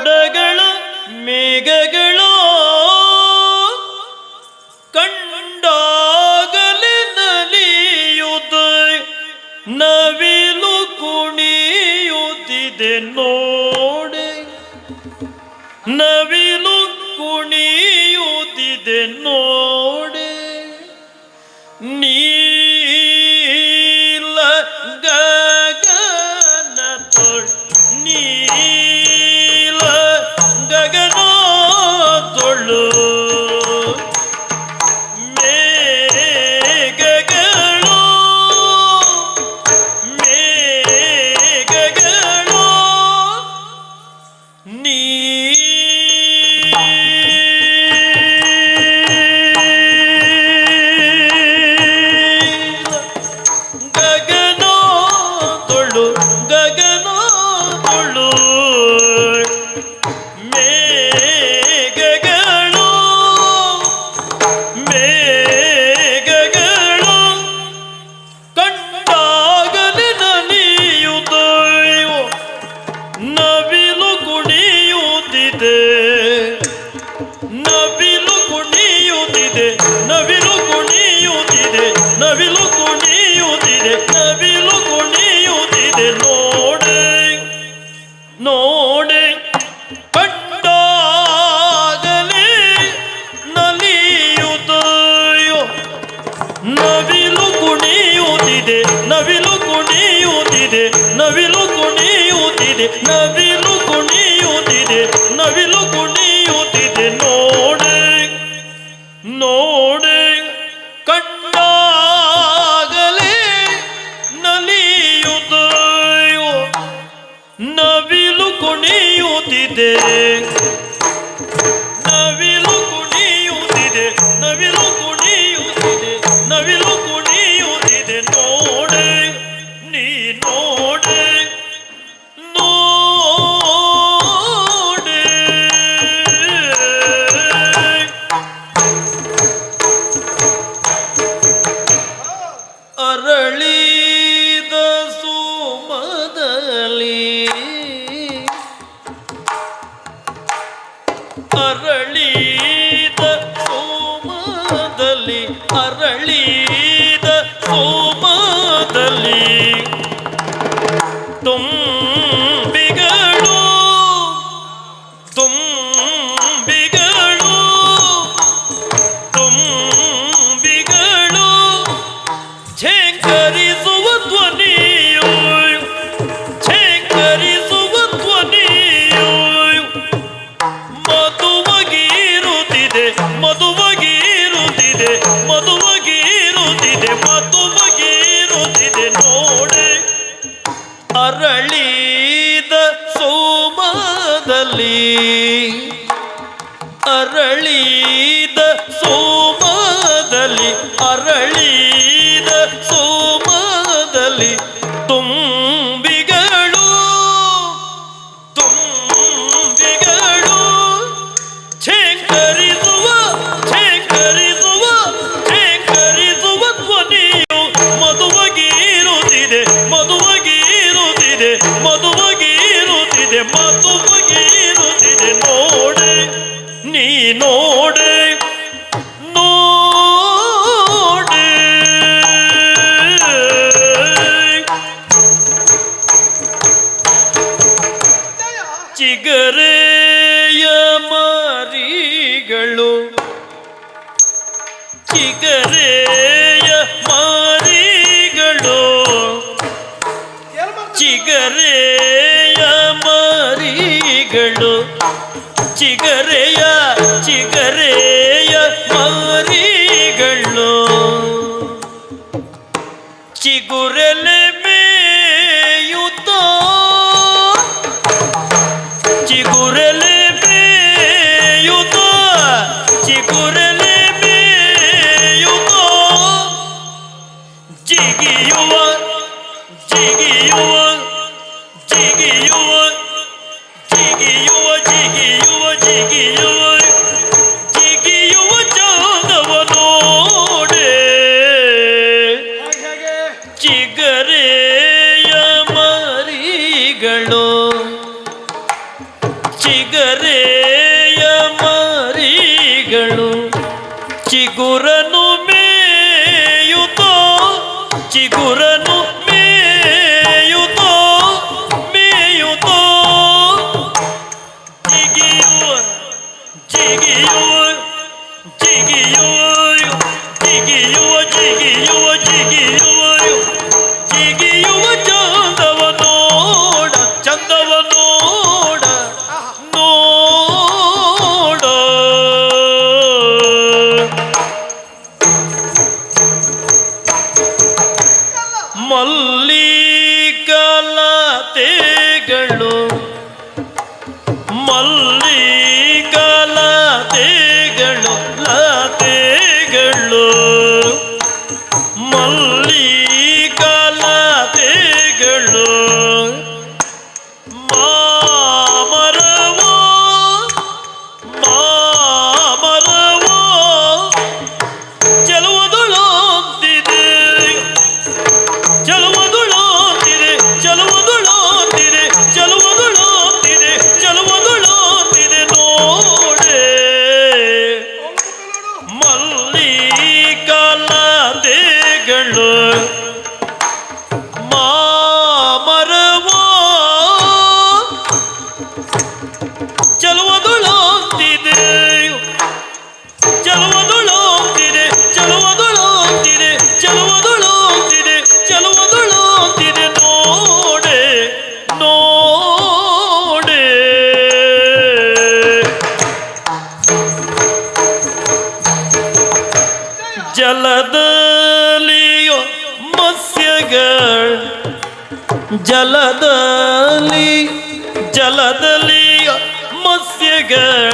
ಮೋಡಗಳು ಮೇಘಗಳು ಕಂಡಾಗಲಿ ನಲಿಯುದ ನವಿಲು ಕುಣಿಯುತ್ತಿದೆ ನೋಡಿ. ನವಿಲು ಕುಣಿಯುತ್ತಿದೆ ನೋ ನವಿಲು ಕುಣಿಯುತ್ತಿದೆ ನವಿಲು ಕುಣಿಯುತ್ತಿದೆ ನೋಡೆ ನೋಡೆ. ಕಂಡಾಗಲೇ ನಲಿಯುತ್ತೋ ನವಿಲು ಕುಣಿಯುತ್ತಿದೆ ನವಿಲು ಕುಣಿಯುತ್ತಿದೆ ನವಿಲು ಕುಣಿಯುತ್ತಿದೆ ನವಿಲು ತುಂಬಿಗಳು ತುಂಬಿಗಳು ಛೇಂಕರಿಸುವ ಧ್ವನಿಯು ಛೇಂಕರಿಸುವ ಧ್ವನಿಯು. ಮಧುವಗೀರುತ್ತಿದೆ ಮಧುವಗೀರುತ್ತಿದೆ ಮಧುವಗೀರುತ್ತಿದೆ ಮಧುವಗೀರುತ್ತಿದೆ ನೋಡಿ ಅರಳಿ அருளி அருளி. ಚಿಗರೆಯ ಮಾರಿಗಳು. ಚಿಗರೆಯ ಚಿಗರೆಯ ಮಾರಿಗಳು. ಚಿಗುರೆಲೆ ಮೇಯುತ್ತ ಚಿಗುರೆಲೆ good.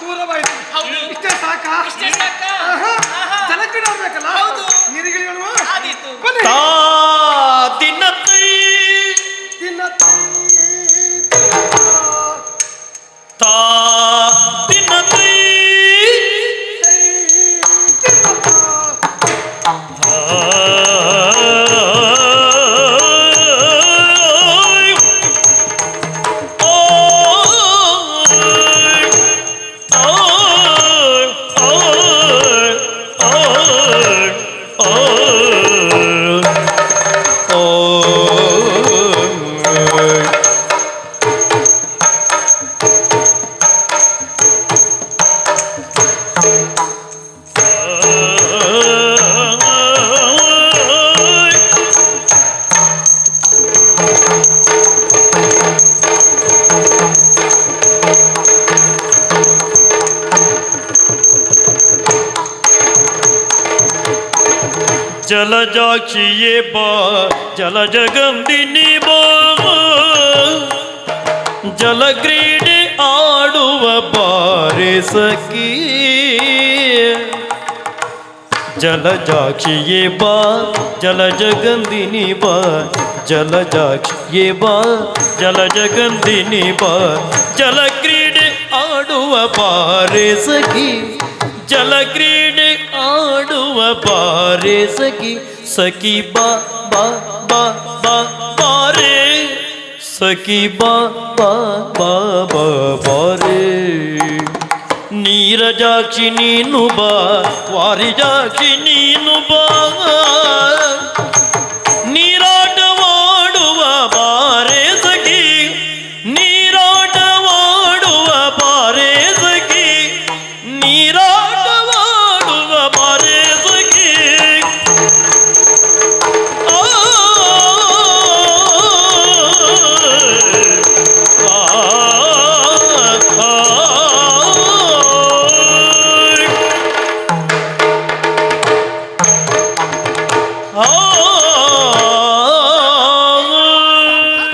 ದೂರವಾಯಿತು. ಹೌದು. ಇಷ್ಟೇ ಸಾಕಾ? ಇಷ್ಟೇ ಸಾಕಾ? ಆಹಾ. ನೋಡ್ಬೇಕಲ್ಲ ತಲಕಡೆ ಹೋಗ್ಬೇಕಲ್ಲ ಹೌದು. ನಿರಿಗಿಳಿಗಳು ಆದೀತು. ಬನ್ನಿ. ತಾದಿನತೈ ದಿನ ತಾದಿನತೈ ಆ जल जाक्षी जल जगम जल क्रीड आड़ बार सकी जल जाक्षी बा, जल जगंदिनी बा, जल जाक्षी बा, जल जगंदिनी बा। जल ग्रीड आड़ बार सकी, जल ग्रीड ಆಡುವ ಬಾರೆ ಸಖಿ ಸಖಿ ಬಾ ಬಾ ಬಾ ಬಾ, ಬಾರೆ. ಸಖಿ ಬಾ ಬಾ ಬಾ ಬಾ, ಬಾರೆ. ನೀರಜಾಕ್ಷಿ ನೀನು ಬಾ, ವಾರಿಜಾಕ್ಷಿ ನೀನು ಬಾ.